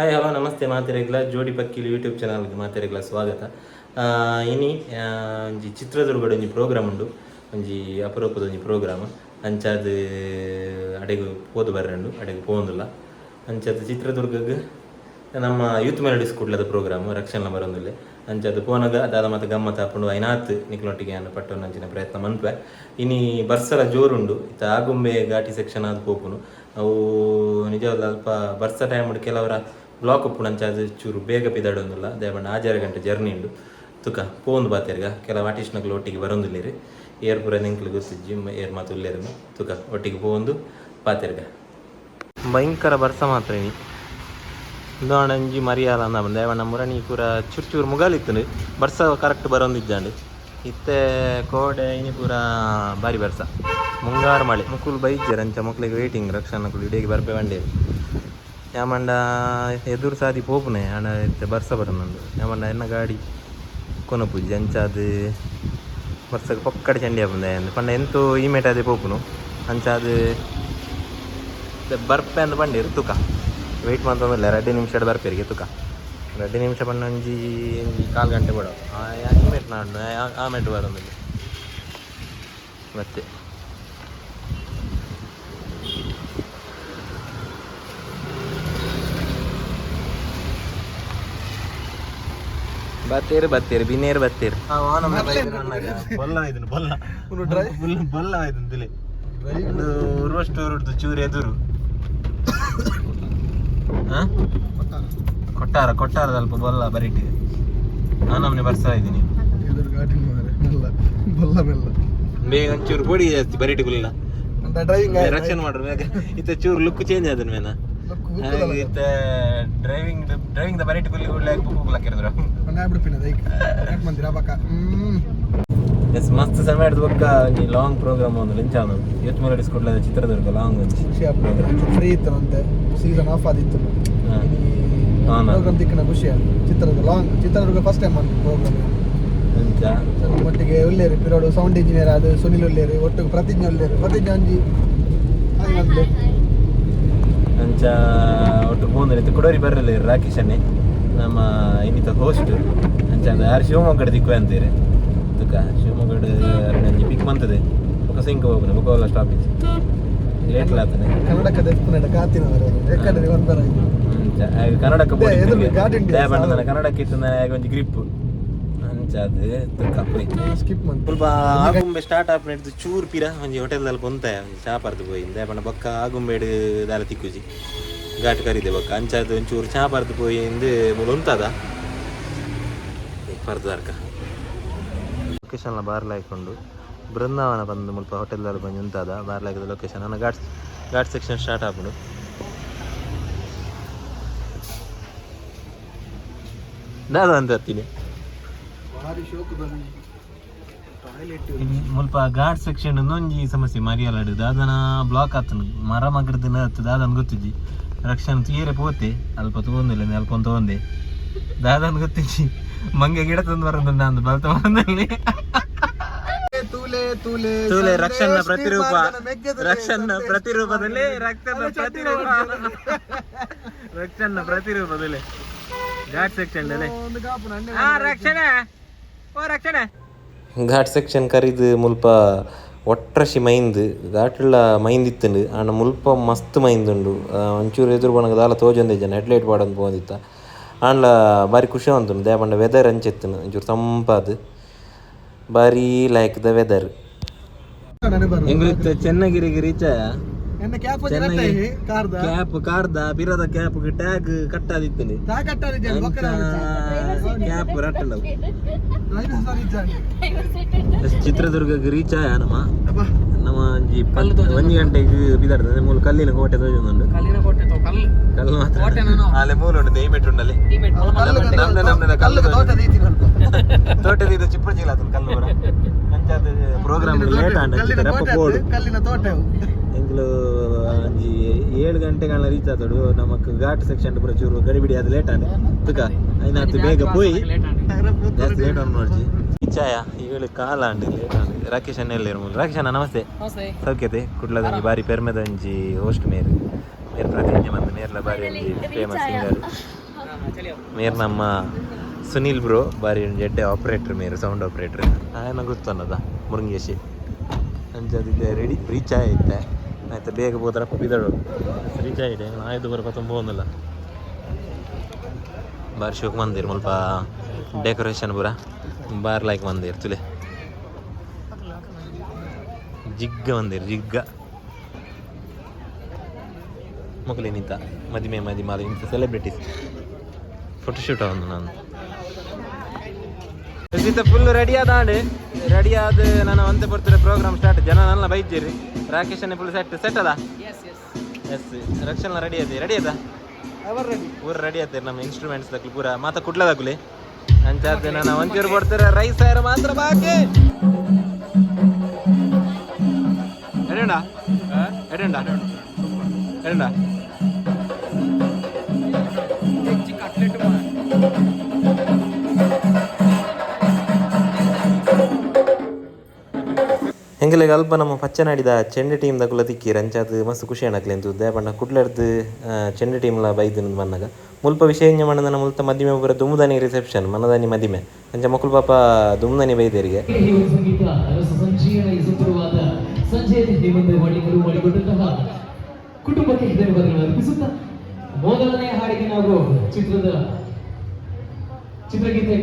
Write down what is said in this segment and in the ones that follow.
Hi hello, ನಮಸ್ತೆ, ಮಾತಿರೆಗ್ಲ, ಜೋಡಿ ಪಕ್ಕಿಲಿ YouTube ಚಾನಲ್ಗೆ ಮಾತಿರೆಗ್ಲ ಸ್ವಾಗತ. ಇನಿ ಒಂಜಿ ಚಿತ್ರದುರ್ಗಡ್ ಒಂಜಿ ಪ್ರೋಗ್ರಾಮ್ ಉಂಡು, ಒಂಜಿ ಅಪರೂಪದ ಒಂಜಿ ಪ್ರೋಗ್ರಾಮ್ ಅಂಚಾದ ಅಡೆಗೆ ಪೋದು ಬರ್ರಂಡು, ಅಡೆಗೆ ಪೋಂದುಲ್ಲ ಅಂಚಾದ ಚಿತ್ರದುರ್ಗಗ್ ನಮ್ಮ ಯೂತ್ ಮೆಲಡಿ ಸ್ಕೂಲ್ದ ಪ್ರೋಗ್ರಾಮ್ ರಕ್ಷಣೆ ಬರೋದಿಲ್ಲ ಅಂಚಾದ ಪೋನಗ ದಾದ ಮತ್ತೆ ಗಮ್ಮತ್ ಹಾಕೊಂಡು ಐನಾತ್ ನಿಕ್ಲೊಟ್ಟಿಗೆ ಅನ್ನ ಪಟ್ಟು ಅಂಚಿನ ಪ್ರಯತ್ನ ಮನ್ಪೆ. ಇನಿ ಬರ್ಸಲ ಜೋರುಂಡು ಇತ್ತ ಆಗುಂಬೆ ಘಾಟಿ ಸೆಕ್ಷನ್ ಆದ ಪೋಪುನು. ಅವು ನಿಜವಾದ ಅಲ್ಪ ಬರ್ಸ ಟೈಮ್ ಕೆಲವರ ಬ್ಲಾಕ್ ಉಪ್ಪುನಂಚ ಚೂರು ಬೇಗ ಪಿದಾಡೊಂದಿಲ್ಲ ದೇವಣ್ಣ ಆಜಾರ ಗಂಟೆ ಜರ್ನಿ ಉಂಡು ತುಕ, ಪೋಂದು ಬಾತಿರ್ಗ ಕೆಲವು ಆರ್ಟಿಸ್ಟ್ನಗಳು ಒಟ್ಟಿಗೆ ಬರೋದಿಲ್ಲಿರಿ. ಏರ್ ಪುರ ನಿಂಕ್ಲು ಜಿಮ್ ಏರ್ ಮಾತು ಉಲ್ಲೇರು ತುಕ, ಒಟ್ಟಿಗೆ ಪೋಂದು ಪಾತಿರ್ಗ ಭಯಂಕರ ಬರ್ಸ ಮಾತ್ರ ನೀ ಮರಿಯಾಲ ಅಂದ ಅವನ ಮುರಣಿ ಪೂರ ಚೂರು ಚೂರು ಮುಗಾಲಿತ್ತು ಬರ್ಸ ಕರೆಕ್ಟ್ ಬರೋಂದಿದ್ದಾಂಡು ಇತ್ತೆ ಕೋಡೆ, ಇನಿ ಪೂರ ಬಾರಿ ಬರ್ಸ. ಮುಂಗಾರು ಮಳೆ. ಮುಕುಲ್ ಅಂಚ ಮಕ್ಕಳಿಗೆ ವೇಟಿಂಗ್ ರಕ್ಷಣೆ ಇಡೀಗೆ ಬರ್ಪೆ ಬಂಡೇರು. ಯಾಮಂಡ ಎದುರು ಸಾದಿ ಪೋಪುನೆ ಇತ್ತೆ ಬರ್ಸ ಬರೋನಂದು. ಯಾಮಂಡ ಎನ್ನ ಗಾಡಿ? ಕೊನ ಪೂಜೆ ಅಂಚ ಅದು ಬರ್ಸಕ್ಕೆ ಪಕ್ಕಡ ಚಂಡಿ ಬಂದೆ ಅಂದು. ಪಂಡ ಎಂತೂ ಇಮೇಟ್ ಅದೇ ಪೋಪುನು. ಅಂಚಾದ ಬರ್ಪೆ ಅಂದ್ ಬಂದಿರು ತುಕ ವೆಯ್ಟ್ ಮಾಡ್ತಂದಿಲ್ಲ ಎರಡು ನಿಮಿಷ ಬರ್ಪೇರಿಗೆ ತುಕ ನಿಮಿಷ ಬಂದು ಒಂಜಿ ಒಂಜಿ ಕಾಲು ಗಂಟೆ ಬಿಡೋ ಇಮೇಟ್ ನಾಡು ಮೇಟ್ ಬರೋದಿಲ್ಲ. ಮತ್ತೆ. ಬತ್ತೇರು ಬತ್ತೇರು ಬಿನೇರು ಬತ್ತೇರು ಬೊಲ್ಲ ಒಂದು ಉರ್ವಷ್ಟು ಚೂರು ಎದುರು. ಹಾ? ಕೊಟ್ಟಾರ ಕೊಟ್ಟಾರ ಸ್ವಲ್ಪ ಬೊಲ್ಲ ಬರೀಟಿ. ನಾನು ನಮ್ಮನೆ ಬರ್ತಾ ಇದ್ದೀನಿ. ಬೇಗ ಒಂಚೂರು ಪೊಡಿ ಜಾಸ್ತಿ ಬರೀಟಿ ಗುಲ್ಲ ರಕ್ಷಣೆ ಮಾಡ್ರು ಬೇಗ. ಇತ್ತ ಚೂರು ಲುಕ್ ಚೇಂಜ್ ಆದನ್ ಮೇನ ಡ್ರೈವಿಂಗ್ ಡ್ರೈವಿಂಗ್ ದ ಬರೀಟಿ ಗುಲ್ಲಿ ಗುಳ್ಳೆ ಬುಕ್ ಮನೆ ಬಿಡ್ಪಿನ ದೈಕ್ ಕಟ್ ಮಂದಿರ ಎಸ್ ಮಸ್ತ್ ಸಮಯ ಹಿಡಿದು ಬಕ್ಕ. ಒಂಜಿ ಲಾಂಗ್ ಪ್ರೋಗ್ರಾಮ್ ಒಂದು ಲಿಂಚಾನು ಯೂತ್ ಮೇಲೆ ಕೊಡ್ಲದ ಚಿತ್ರದುರ್ಗ ಲಾಂಗ್ ಒಂಜಿ ಫ್ರೀ ಇತ್ತು ಅಂತೆ ಸೀಸನ್ ಆಫ್ ಆದಿತ್ತು. ಪ್ರೋಗ್ರಾಮ್ ತಿಕ್ಕನ ಖುಷಿ ಆಯ್ತು Chitradurga long Chitradurga first time ಮಾಡಿ ಪ್ರೋಗ್ರಾಮ್ ಒಟ್ಟಿಗೆ ಒಳ್ಳೆಯರು ಪಿರೋಡು ಸೌಂಡ್ ಇಂಜಿನಿಯರ್ ಅದು ಸುನಿಲ್ ಒಳ್ಳೆಯರು ಒಟ್ಟು ಪ್ರತಿಜ್ಞೆ ಒಳ್ಳೆಯರು ಪ್ರತಿಜ್ಞಾಂಜಿ. ಹಾಗೆ ಬಂದೆ ಅಂಚ ಒಟ್ಟು ಇತ್ತು. ಕುಡೋರಿ ಬರಲಿ ರಾಕೇಶ್ ಅನ್ನೆ ನಮ್ಮ ಇನ್ನಿತ ಹೋಸ್ಟ್ ಅಂಚ ಅಂದ ಯಾರು ಶಿವಮೊಗ್ಗದ ದಿಕ್ಕು ಅಂತೀರಿ? ತುಕ ಶಿವಮೊಗ್ಗದ ಅರಣ್ಯ ಪಿಕ್ ಬಂತದೆ. ಬೊಕ ಸಿಂಕ್ ಹೋಗ್ಬೋದು ಬೊಕೋಲ ಸ್ಟಾಪ್ ಇತ್ತು ಲೇಟ್ ಆತನೆ. ಕನ್ನಡಕ್ಕೆ ತೆಪ್ಪುನ ಕಾತಿನ ಒಂದರ ಕನ್ನಡಕ್ಕೆ ಗಾಡಿ. ಕನ್ನಡಕ್ಕೆ ಇತ್ತು ಒಂದು ಗ್ರಿಪ್ ಅದು ಪುರಿ ಸ್ಕಿಪ್ ಸ್ವಲ್ಪ ಆಗುಂಬೆ ಸ್ಟಾರ್ಟ್ ಆಪ್ ನೆಡ್ದು ಚೂರು ಪಿರ ಒಂಜಿ ಹೋಟೆಲ್ದಲ್ಲಿ ಪೊಂತ ಚಾಪರ್ದು ಪೋಯಿಂದೆ ದಯಪಂಡ ಬೊಕ್ಕ ಆಗುಂಬೆಡ್ ದಾಲ ತಿಕ್ಕುಜಿ. ಘಾಟ್ ಕರಿದೆ ಬೊಕ್ಕ ಅಂಚಾದ ಒಂಚೂರು ಚಾಪರ್ದು ಪೋಯಿಂದು ಮುಲು ಉಂತದ ಪರ್ದಾರ್ಕ ಲೊಕೇಶನ್ ಬಾರ್ಲಾಯ್ಕೊಂಡು ಬೃಂದಾವನ ಬಂದು ಮುಲ್ಪ ಹೋಟೆಲ್ದಲ್ಲಿ ಬಂದು ಉಂತದ ಬಾರ್ಲಾಯ್ಕದ ಲೊಕೇಶನ್ ನನ್ನ ಘಾಟ್ ಘಾಟ್ ಸೆಕ್ಷನ್ ಸ್ಟಾರ್ಟ್ ಆಗ್ಬಿಡು ನಾನು ಅಂತ ಹತ್ತೀನಿ. ಮುಲ್ಪ ಘಾಟ್ ಸೆಕ್ಷನ್ ಒಂಜಿ ಸಮಸ್ಯೆ ಮರಿಯಲಾಡು ದಾದನ ಬ್ಲಾಕ್ ಆತನು ಮರ ಮಗಡ್ದು ನತ್ತು ದಾದನ್ ಗೊತ್ತಿಜ್ಜಿ ರಕ್ಷಣೆ ತೀರೆ ಪೋತೆ. ಅಲ್ಪ ತಗೊಂದಿಲ್ಲ ಅಲ್ಪ ಒಂದು ತಗೊಂಡೆ. ದಾದನ್ ಗೊತ್ತಿಜ್ಜಿ ಮಂಗೆ ಗಿಡ ತಂದು ಬರೋದು ನಾನು ಬಲ್ತ ಬಂದಲ್ಲಿ ತೂಲೆ ರಕ್ಷನ್ನ ರಕ್ಷಣ ಪ್ರತಿರೂಪ. ರಕ್ಷಣ ಪ್ರತಿರೂಪದಲ್ಲಿ ರಕ್ತದ ಪ್ರತಿರೂಪ. ರಕ್ಷಣ ಪ್ರತಿರೂಪದಲ್ಲಿ. ಘಾಟ್ ಸೆಕ್ಷನ್ ರಕ್ಷಣೆ ರಕ್ಷಣೆ ಘಾಟ್ ಸೆಕ್ಷನ್ ಕರಿದು ಮುಲ್ಪ ಒಟ್ರಶಿ ಮೈಂದ್ ಘಾಟ್ಲ ಮೈಂದ್ ಇತ್ತು ಆಂಡ ಮುಲ್ಪ ಮಸ್ತ್ ಮೈಂದ್ ಉಂಡು ಆ, ಒಂಚೂರು ಎದುರು ಬನಗ ದಾಲ ತೋಜೊಂದೆ ಜನ ಹೆಡ್ಲೈಟ್ ಪಾಡೊಂದು ಪೋದಿತ್ತ. ಆಂಡ್ಲ ಬಾರಿ ಖುಷಿ ಅಂತುಂಡು ದೇಪಂಡ ವೆದರ್ ಅಂಚೆತ್ತನು ಒಂಚೂರು ತಂಪಾದ್. ಬಾರಿ ಲೈಕ್ ದ ವೆದರ್. ಎಂಗ್ಲಿತ್ತು ಚೆನ್ನಗಿರಿಗೆ ರೀಚ. ಕ್ಯಾಪ್. ಕಾರ್ದ? ಕ್ಯಾಪ್ ಕಾರ್ದ ಬಿರದ ಕ್ಯಾಪ್ ಟ್ಯಾಗ್ ಕಟ್ಟಾದಿತ್ತನು ಕ್ಯಾಪ್ ಚಿತ್ರದುರ್ಗಕ್ಕೆ ರೀಚ್ ಆಯ ನಮ್ಮ? ನಮ್ಮ ಒಂಜಿ ಒಂಜಿ ಗಂಟೆಗೆ ಬಿದಾಡ್ತದೆ ಮೂಲ ಕಲ್ಲಿನ ಕೋಟೆ ತೋಜೊಂದುಂಡು ಕಲ್ಲು. ಮಾತ್ರ. ಅಲ್ಲೇ ಮೂಲ ಉಂಟು ದೈಮೆಟ್ ಉಂಡಲ್ಲಿ ಅವ್ನು ಕಲ್ಲು ಕಲ್ಲು ತೋಟ ಇದು ಚಿಪ್ಪು ಚೀಲ ಆತನ ಕಲ್ಲು ಬರ ಪ್ರೋಗ್ರಾಮ್ ಲೇಟ್ ಆಂಡ ರೆಪ್ಪ ಅವು. ಎಂಗ್ಲು ಒಂಜಿ ಏಳು ಗಂಟೆಗಳ ರೀಚ್ ಆತೋಡು ನಮಕ್ ಘಾಟ್ ಸೆಕ್ಷನ್ ಪೂರ ಚೂರು ಗಡಿಬಿಡಿ ಅದು ಲೇಟ್ ಆಂಡ್ ತುಕ ಐನಾತು ಬೇಗ ಪೋಯಿ. ಇಚ್ಛಾಯ ಈಗ ಕಾಲ ಅಂಡಿ ಲೇಟ್ ಆಂಡಿ ರಾಕೇಶ್ ಅಣ್ಣ ಎಲ್ಲಿರು ರಾಕೇಶ್ ಅಣ್ಣ ನಮಸ್ತೆ. ಸೌಖ್ಯತೆ ಕುಡ್ಲದ ಒಂಜಿ ಬಾರಿ ಪೆರ್ಮೆದ ಒಂಜಿ ಹೋಸ್ಟ್ ಮೇರ್. ಮೇರ್ ಪ್ರತಿಜ್ಞೆ ಬಂದು ನೇರ್ಲ ಬಾರಿ ಫೇಮಸ್ ಸಿಂಗರ್ ಮೇರ್ ನಮ್ಮ ಸುನೀಲ್ ಬ್ರೋ ಬಾರಿ ಒಂದು ಎಡ್ಡೆ ಆಪ್ರೇಟ್ರ್ ಮೇರು ಸೌಂಡ್ ಆಪ್ರೇಟ್ರ್ ಆಯನ ಗೊತ್ತನ್ನದ ಮುರುಂಗೇಶಿ. ಅಂಚದಿದ್ದೆ ರೆಡಿ ರೀಚ್ ಆಯ್ತೆ ಆಯ್ತು ಬೇಗ ಹೋದ್ರ ಬಿದಳು ರೀಚ್ ಆಗಿದೆ ಆಯ್ತು ಬರಪ್ಪ ತುಂಬ ಒಂದಲ್ಲ. ಬಾರಿ ಶೋಕ್ ಮಂದಿರ್ ಮುಲ್ಪ. ಡೆಕೋರೇಷನ್ ಪೂರ. ಬಾರ್ ಲೈಕ್ ಮಂದಿರ್ ತುಲೆ. ಜಿಗ್ಗ ಮಂದಿರ್ ಜಿಗ್ಗ. ಮಕ್ಕಳು ನಿಂತ ಮದಿಮೆ ಮದಿ ಮಾಲಿ ಇಂಥ ಸೆಲೆಬ್ರಿಟೀಸ್ ಫೋಟೋಶೂಟ್ ಅವನು ನಾನು. ರಚಿತ ಫುಲ್ ರೆಡಿ ಆದ ಆದಾಂಡು. ರೆಡಿ ಆದ ನಾನು ಅಂತೆ ಬರ್ತಾರೆ ಪ್ರೋಗ್ರಾಮ್ ಸ್ಟಾರ್ಟ್ ಜನ ನನ್ನ ಬೈತೀರಿ ರಾಕೇಶ್ ಫುಲ್ ಸೆಟ್ ಸೆಟ್ ಅದ? ಎಸ್ ರಕ್ಷಣ ರೆಡಿ ಆಯ್ತು ರೆಡಿ ರೆಡಿ ಪೂರ ರೆಡಿ ಆಯ್ತು ನಮ್ಮ ಇನ್ಸ್ಟ್ರೂಮೆಂಟ್ಸ್ ಪೂರ ಪೂರ. ಮಾತ ಕುಟ್ಲದಾಗ್ಲಿ ದಿನ ನಾನು ಒಂಚೂರು ಕೊಡ್ತೀರ ರೈಸ್ ಆಯ್ರ ಮಾತ್ರ ಬಾಕಿ. ಎಡೆಂಡ ಎಡೆಂಡ ಎಡೆಂಡ ಹೆಂಗಲೆ ಅಲ್ಪ ನಮ್ಮ ಪಚ್ಚನಾಡಿದ ಚೆಂಡೆ ಟೀಮ್ ದಕ್ಕುಲ ತಿಕ್ಕಿ ರಂಚಾದ ಮಸ್ತ್ ಖುಷಿ ಅಣಕ್ಲೆ ಅಂತ ದೇಪಣ್ಣ ಕುಡ್ಲಡ್ದು ಚೆಂಡೆ ಟೀಮ್ಲ ಬೈದು ಬಂದಾಗ ಮುಲ್ಪ ವಿಷಯ ಮಣ್ಣನ ಮುಲ್ತ ಮದಿಮೆ ಒಬ್ಬರ ದುಮ್ದಾನಿ ರಿಸೆಪ್ಷನ್ ಮನದಾನಿ ಮದಿಮೆ ಅಂಚ ಮಕ್ಕಳು ಪಾಪ ದುಮ್ದಾನಿ ಬೈದೇರಿಗೆ ಕುಟುಂಬಕ್ಕೆ ಅರ್ಪಿಸುತ್ತಾ ಮೊದಲನೇ ಹಾಡಿಗೆ ನಾವು ಚಿತ್ರದ ಚಿತ್ರಗೀತೆಯ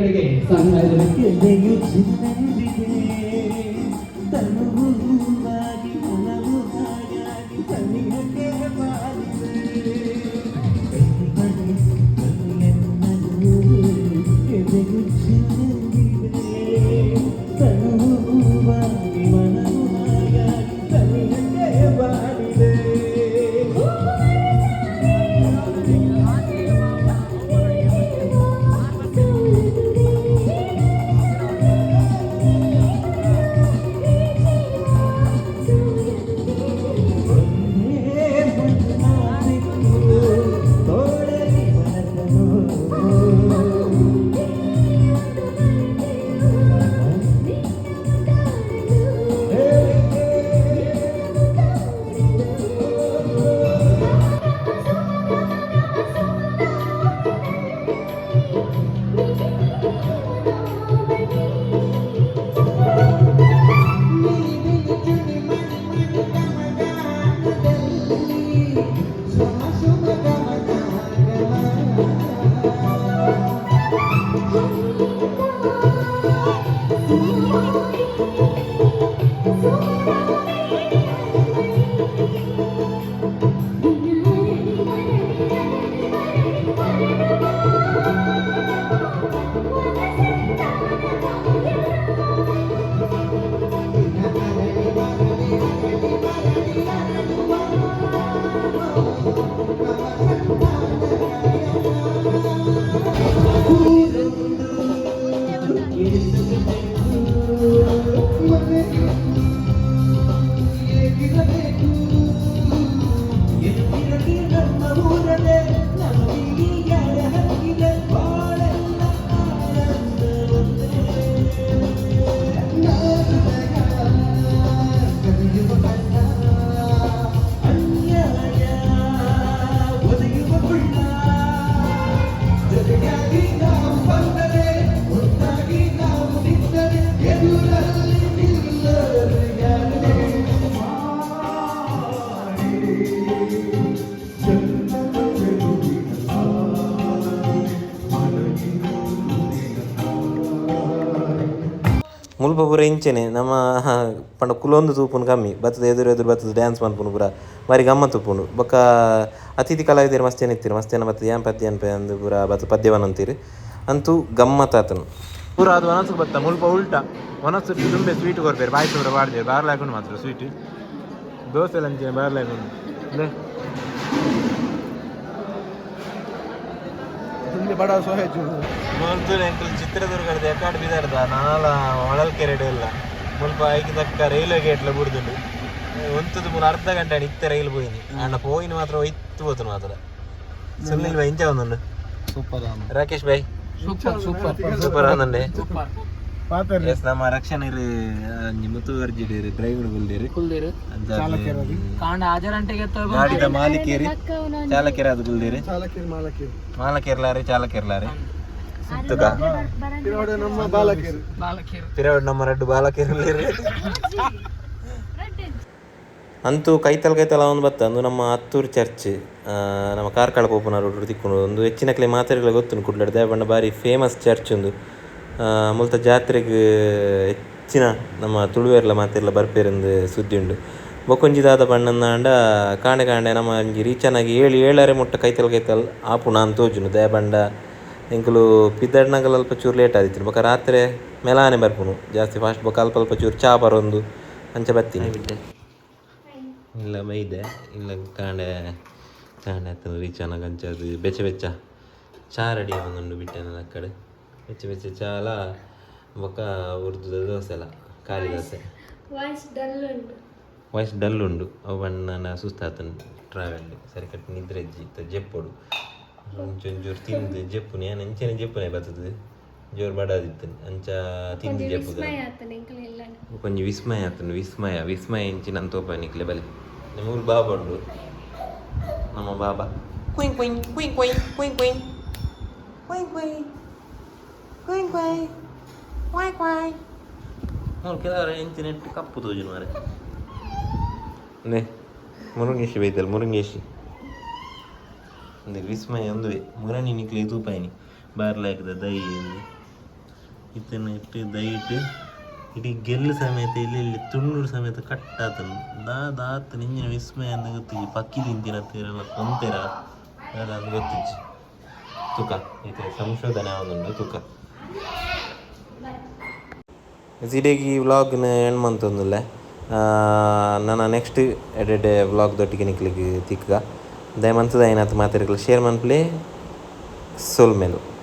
ಮುಲ್ಪ ಪೂರ ಇಂಚೆನೆ ನಮ್ಮ ಪಂಡ ಕುಲೊಂದು ತೂಪುನು ಕಮ್ಮಿ. ಬತ್ತದ ಎದುರು ಎದುರು ಬತ್ತದ ಡ್ಯಾನ್ಸ್ ಮನ್ಪುನು ಪೂರ ಬಾರಿ ಗಮ್ಮತ್ ಉಪ್ಪುಂಡು. ಬೊಕ್ಕ ಅತಿಥಿ ಕಲಾವಿದರು ಮಸ್ತೇನೆ ಇತ್ತೀರಿ, ಮಸ್ತೇನ ಬತ್ತದ ಏನ್ ಪದ್ಯ ಅನ್ಪೆ ಅಂದು ಪೂರ ಬತ್ತ ಪದ್ಯವನ್ನು ಅಂತೀರಿ. ಅಂತೂ ಗಮ್ಮತ್ ಆತನು. ಪೂರ ಅದು ಒನಸು ಬತ್ತ, ಮುಲ್ಪ ಉಲ್ಟ. ಒನಸು ತುಂಬೆ ಸ್ವೀಟ್ ಕೊರ್ಬೇರು ಬಾಯಿ ಪೂರ ಬಾಡ್ದೇರು ಬಾರ್ಲಾಕೊಂಡು ಮಾತ್ರ ಸ್ವೀಟ್ ದೋಸೆ ಲಂಚ ಬಾರ್ಲಾಕೊಂಡು ತುಂಬಿ ಬಡ ಸೋಹೆಜು. ಮುಲ್ತು ಎಂಕಲ್ ಚಿತ್ರದುರ್ಗದ ಎಕಾಡ್ ಬಿದಾರ್ದ ನಾಲ ಹೊಳಲ್ಕೆರೆ ಇಲ್ಲ ಮುಲ್ಪ ಐಕಿ ತಕ್ಕ ರೈಲ್ವೆ ಗೇಟ್ಲ ಬುಡ್ದುಂಡು ಒಂತದು ಮೂಲ ಅರ್ಧ ಗಂಟೆ ಇತ್ತೆ ರೈಲ್ ಪೋಯಿನಿ ಅಣ್ಣ ಪೋಯಿನ ಮಾತ್ರ ಒಯ್ತು ಹೋತನು ಮಾತ್ರ. ಸುನಿಲ್ ಬೈ ಇಂಚ ಒಂದುಂಡು super Rakesh bhai. Super super super ಆದಂಡೆ ಪಾತರ್ರಿ ಎಸ್ ನಮ್ಮ ರಕ್ಷಣೆರು ಅಂಜಿ ಮುತುವರ್ಜಿಡೇರು ಡ್ರೈವರ್ ಗುಲ್ದೇರು ಕುಲ್ದಿರು ಕಾಂಡ ಆಜರಂಟೆಗೆ ಗಾಡಿದ ಮಾಲೀಕೇರಿ ಚಾಲಕೇರಾದ ಗುಲ್ದೇರು ಚಾಲಕಿರಿ ಮಾಲಕಿರಿ ಮಾಲಕೇರ್ಲಾರೆ ಚಾಲಕೇರ್ಲಾರೆ ತುಕ ಪಿರೋಡು ನಮ್ಮ ಬಾಲಕಿರಿ ಬಾಲಕಿಯರು. ಪಿರವಡ್ ನಮ್ಮ ರಡ್ಡು ಬಾಲಕೇರ್ಲೇರು ಅಂತೂ ಕೈತಲ್ ಕೈತಲ ಒಂದು ಬತ್ತ. ಅಂದು ನಮ್ಮ ಹತ್ತೂರು ಚರ್ಚ್ ಆ, ನಮ್ಮ ಕಾರ್ಕಳ ಪೋಪನ ರೋಡ್ ತಿಕ್ಕೊಂಡು ಒಂದು ಹೆಚ್ಚಿನ ಕಲೆ ಮಾತಾಡಿಗಳ ಗೊತ್ತು ಕುಡ್ಲಾಡ್ದೆ ಬಣ್ಣ ಬಾರಿ ಫೇಮಸ್ ಚರ್ಚ್ ಒಂದು. ಮುಲ್ತ ಜಾತ್ರೆಗ್ ಹೆಚ್ಚಿನ ನಮ್ಮ ತುಳುವೆರ್ಲ ಮಾತೆರ್ಲ ಬರ್ಪೇರೆಂದು ಸುದ್ದಿ ಉಂಡು ಬೊಕೊಂಜಿದಾದ ಪಂಡನ ಅಂಡ ಕಾಂಡೆ ಕಾಂಡೆ ನಮ್ಮ ಒಂಜಿ ರೀಚನಾಗಿ ಏಳು ಏಳರೆ ಮುಟ್ಟ ಕೈತಲ್ ಕೈತಲ್ ಆಪು ನಾನು ತೋಜುನು. ದೇಬಂಡ ಎಂಕುಲು ಪಿದ್ದಣ್ಣಗಲ್ ಅಲ್ಪ ಚೂರು ಲೇಟ್ ಆದಿತ್ತು ಬೊಕ ರಾತ್ರಿ ಮೆಲಾನೆ ಬರ್ಪುನು. ಜಾಸ್ತಿ ಫಾಸ್ಟ್ ಬೊಕ ಅಲ್ಪ ಅಲ್ಪ ಚೂರು ಚಾ ಬರೊಂದು ಅಂಚ ಬತ್ತೀನಿ. ಇಲ್ಲ ಮೈದೆ ಇಲ್ಲ ಕಾಂಡೆ ಕಾಂಡೆ ಆಯ್ತು ಅಂಚ ಅದು ಬೆಚ್ಚ ಬೆಚ್ಚ. ಚಾ ರೆಡಿ ಆಗೊಂದುಂಡು ಬಿಟ್ಟೆನಲ್ಲ ಆ ಕಡೆ. ಬೆಚ್ಚ ಬೆಚ್ಚ ಚಾಲ ಬೊಕ್ಕ ಉರ್ದು ದೋಸೆ ಅಲ್ಲ ಖಾಲಿ ದೋಸೆ. ವಾಯ್ಸ್ ಡಲ್ ಉಂಡು ಅವು ಬಣ್ಣ ಸುಸ್ತಾತನು ಟ್ರಾವೆಲ್ ಸರಿ ಕಟ್ಟು ನಿದ್ರೆ ಇತ್ತ ಜೆಪ್ಪೊಡು. ಒಂಚೂರು ತಿಂದು ಜೆಪ್ಪು ಏನು ಅಂಚೆನೆ ಜೆಪ್ಪುನೆ ಬರ್ತದೆ. ಜೋರು ಬಡಾದಿತ್ತು ಅಂಚ ತಿಂದು ಜೆಪ್ಪು ಕೊಂಚ ವಿಸ್ಮಯ ಆತನು ವಿಸ್ಮಯ ವಿಸ್ಮಯ ಇಂಚಿನ ತೋಪ ನಿಕ್ಲೆ ಬಲೆ. ನಿಮ್ಮೂರು ಬಾಬಾ ಉಂಡು ನಮ್ಮ ಬಾಬಾ. ಕುಯ್ ಕುಯ್ ಕುಯ್ ಕುಯ್ ಕುಯ್ ಕುಯ್ ಕುಯ್ ಕುಯ್ ಕುಯ್ ಕುಯ್ ಕುಯ್ ಕುಯ್ ಅವ್ರು ಕೆಲವರ ಇಂಚಿನ ಇಟ್ಟು ಕಪ್ಪು ತೋಜು ಮಾರೆ ನೇ ಮುರುಂಗೇಶಿ ಬೈತಲ್ ಮುರುಂಗೇಶಿ ಅಂದ್ರೆ ವಿಸ್ಮಯ ಒಂದುವೆ ಮುರಣಿ ನಿಕ್ಲಿ ತೂಪಾಯಿನಿ ಬಾರ್ಲಾಕದ ದೈ ಇತ್ತನ್ನು ಇಟ್ಟು ದೈ ಇಟ್ಟು ಇಡೀ ಗೆಲ್ಲು ಸಮೇತ ಇಲ್ಲಿ ಇಲ್ಲಿ ತುಣ್ಣೂರು ಸಮೇತ ಕಟ್ಟಾತನು ದಾ ದಾತ ನಿಂಜಿನ ವಿಸ್ಮಯ ಅಂತ ಗೊತ್ತಿಜ್ಜಿ ಪಕ್ಕಿ ತಿಂತಿನ ತೀರಲ್ಲ ಕೊಂತೆರ ಅದು ಗೊತ್ತಿಜ್ಜಿ ತುಕ ಇದು ಸಂಶೋಧನೆ ಆಗೋದುಂಡು ತುಕ ಸಿಡಿಗಿ ವ್ಲಾಗ್ನ ಎಂಡ್ ಮಂತೊಂದುಲ್ಲೆ ನಾನು ನೆಕ್ಸ್ಟ್ ಎಡೆಡೆ ವ್ಲಾಗ್ದೊಟ್ಟಿಗೆ ನಿಕ್ಲಿಕ್ಕೆ ತಿಕ್ಕ ದಯಮಂತದ ಏನಾಯ್ತು ಮಾತಾಡಿಗಳು ಶೇರ್ ಮನ್ಪ್ಲೆ ಸೋಲ್ಮೇಲು